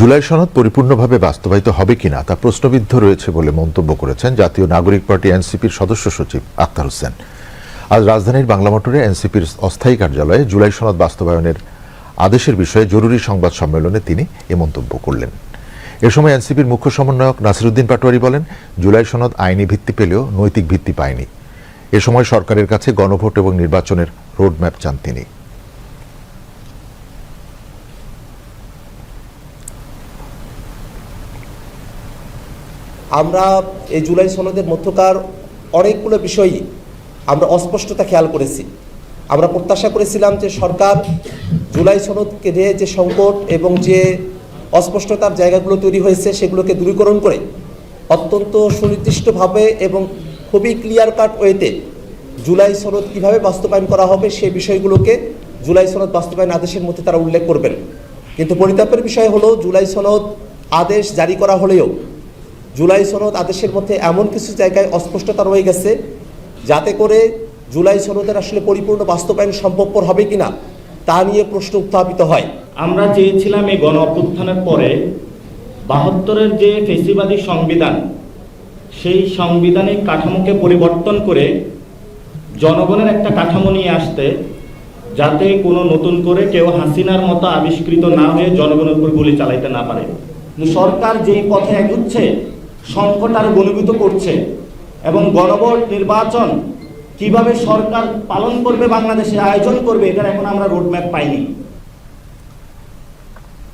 জুলাই সনদ পরিপূর্ণভাবে বাস্তবায়িত হবে কিনা তা প্রশ্নবিদ্ধ রয়েছে বলে মন্তব্য করেছেন জাতীয় নাগরিক পার্টি এনসিপির সদস্য সচিব আক্তার হোসেন। আজ রাজধানীর বাংলা মোটরে এনসিপির অস্থায়ী কার্যালয়ে জুলাই সনদ বাস্তবায়নের আদেশের বিষয়ে জরুরি সংবাদ সম্মেলনে তিনি এ মন্তব্য করলেন। এ সময় এনসিপির মুখ্য সমন্বয়ক নাসিরুদ্দিন পাটোয়ারি বলেন, জুলাই সনদ আইনি ভিত্তি পেলেও নৈতিক ভিত্তি পায়নি। এ সময় সরকারের কাছে গণভোট এবং নির্বাচনের রোডম্যাপ চান তিনি। আমরা এই জুলাই সনদের মধ্যকার অনেকগুলো বিষয়ই আমরা অস্পষ্টতা খেয়াল করেছি। আমরা প্রত্যাশা করেছিলাম যে সরকার জুলাই সনদকে নিয়ে যে সংকট এবং যে অস্পষ্টতার জায়গাগুলো তৈরি হয়েছে সেগুলোকে দূরীকরণ করে অত্যন্ত সুনির্দিষ্টভাবে এবং খুবই ক্লিয়ার কাট ওয়েতে জুলাই সনদ কীভাবে বাস্তবায়ন করা হবে সেই বিষয়গুলোকে জুলাই সনদ বাস্তবায়ন আদেশের মধ্যে তারা উল্লেখ করবেন। কিন্তু পরিতাপের বিষয় হলো জুলাই সনদ আদেশ জারি করা হলেও জুলাই সনদ আদেশের মধ্যে এমন কিছু জায়গায় অস্পষ্টতা রয়ে গেছে যাতে করে জুলাই সনদের আসলে পরিপূর্ণ বাস্তবায়ন সম্ভবপর হবে কিনা তা নিয়ে প্রশ্ন উত্থাপিত হয়। আমরা চেয়েছিলাম এই গণ অভ্যুত্থানের পরে বাহাত্তরের যে ফেসিবাদী সংবিধান সেই সাংবিধানিক কাঠামোকে পরিবর্তন করে জনগণের একটা কাঠামো নিয়ে আসতে যাতে কোনো নতুন করে কেউ হাসিনার মতো আবিষ্কৃত না হয়ে জনগণের উপর গুলি চালাইতে না পারে। সরকার যেই পথে এগুচ্ছে সংকট আর ঘনীভূত করছে এবং গণভোট নির্বাচন কীভাবে সরকার পালন করবে, বাংলাদেশে আয়োজন করবে, এটার এখন আমরা রোডম্যাপ পাইনি।